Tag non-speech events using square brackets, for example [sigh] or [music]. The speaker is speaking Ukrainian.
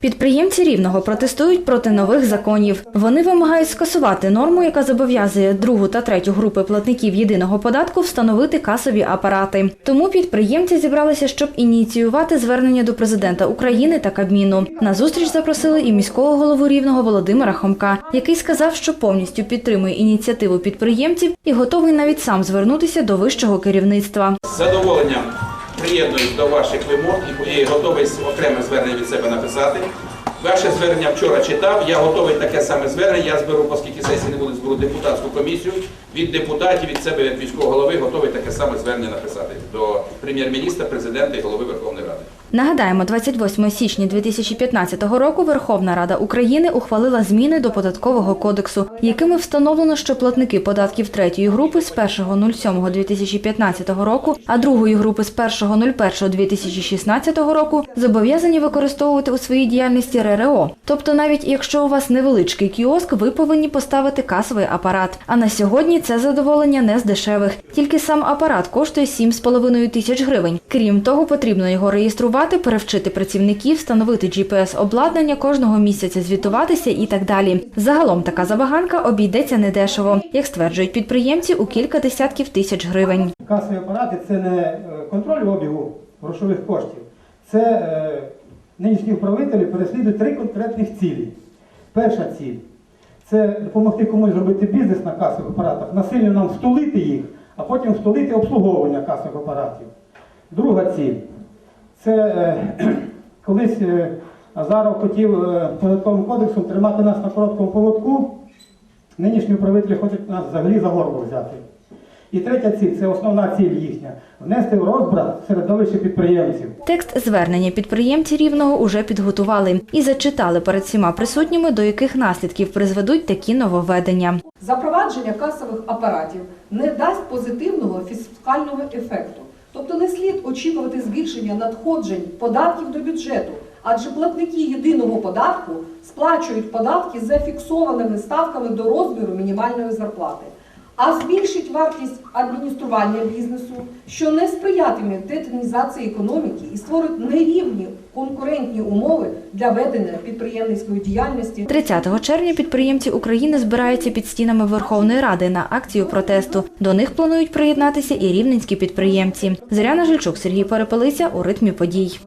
Підприємці рівного протестують проти нових законів. Вони вимагають скасувати норму, яка зобов'язує другу та третю групи платників єдиного податку встановити касові апарати. Тому підприємці зібралися, щоб ініціювати звернення до президента України та Кабміну. На зустріч запросили і міського голову рівного Володимира Хомка, який сказав, що повністю підтримує ініціативу підприємців і готовий навіть сам звернутися до вищого керівництва. З задоволенням приєднуюсь до ваших вимог і- готовий окреме звернення від себе написати. Ваше звернення вчора читав, я готовий таке саме звернення. Я зберу, оскільки сесії не буде зберу депутатську комісію. Від депутатів, від себе, від міського голови, готовий таке саме звернення написати до прем'єр-міністра, президента і голови Верховної Ради. Нагадаємо, 28 січня 2015 року Верховна Рада України ухвалила зміни до податкового кодексу, якими встановлено, що платники податків третьої групи з 1.07.2015 року, а другої групи з 1.01.2016 року зобов'язані використовувати у своїй діяльності РРО. Тобто, навіть якщо у вас невеличкий кіоск, ви повинні поставити касовий апарат. А на сьогодні це задоволення не з дешевих. Тільки сам апарат коштує 7,5 тисяч гривень. Крім того, потрібно його реєструвати, перевчити працівників, встановити GPS-обладнання кожного місяця, звітуватися і так далі. Загалом така забаганка обійдеться недешево, як стверджують підприємці, у кілька десятків тисяч гривень. Касові апарати це не е, контроль обігу грошових коштів. Це е, нинішні управителі переслідують три конкретних цілі. Перша ціль це допомогти комусь зробити бізнес на касових апаратах, насильно нам втулити їх, а потім втулити обслуговування касових апаратів. Друга ціль це е, [clears throat] колись е, Азаров хотів е, податковим кодексом тримати нас на короткому поводку. Нинішні управителі хочуть нас взагалі за горло взяти. І третя ціль це основна ціль їхня внести в розбрат середовище підприємців. Текст звернення підприємці рівного уже підготували і зачитали перед всіма присутніми, до яких наслідків призведуть такі нововведення. Запровадження касових апаратів не дасть позитивного фіскального ефекту. Тобто не слід очікувати збільшення надходжень податків до бюджету, адже платники єдиного податку сплачують податки за фіксованими ставками до розміру мінімальної зарплати, а збільшить вартість адміністрування бізнесу, що не сприятиме детінізації економіки і створить нерівні конкурентні умови для ведення підприємницької діяльності 30 червня підприємці України збираються під стінами Верховної Ради на акцію протесту. До них планують приєднатися і рівненські підприємці. Зоряна Жильчук, Сергій Перепелиця у ритмі подій.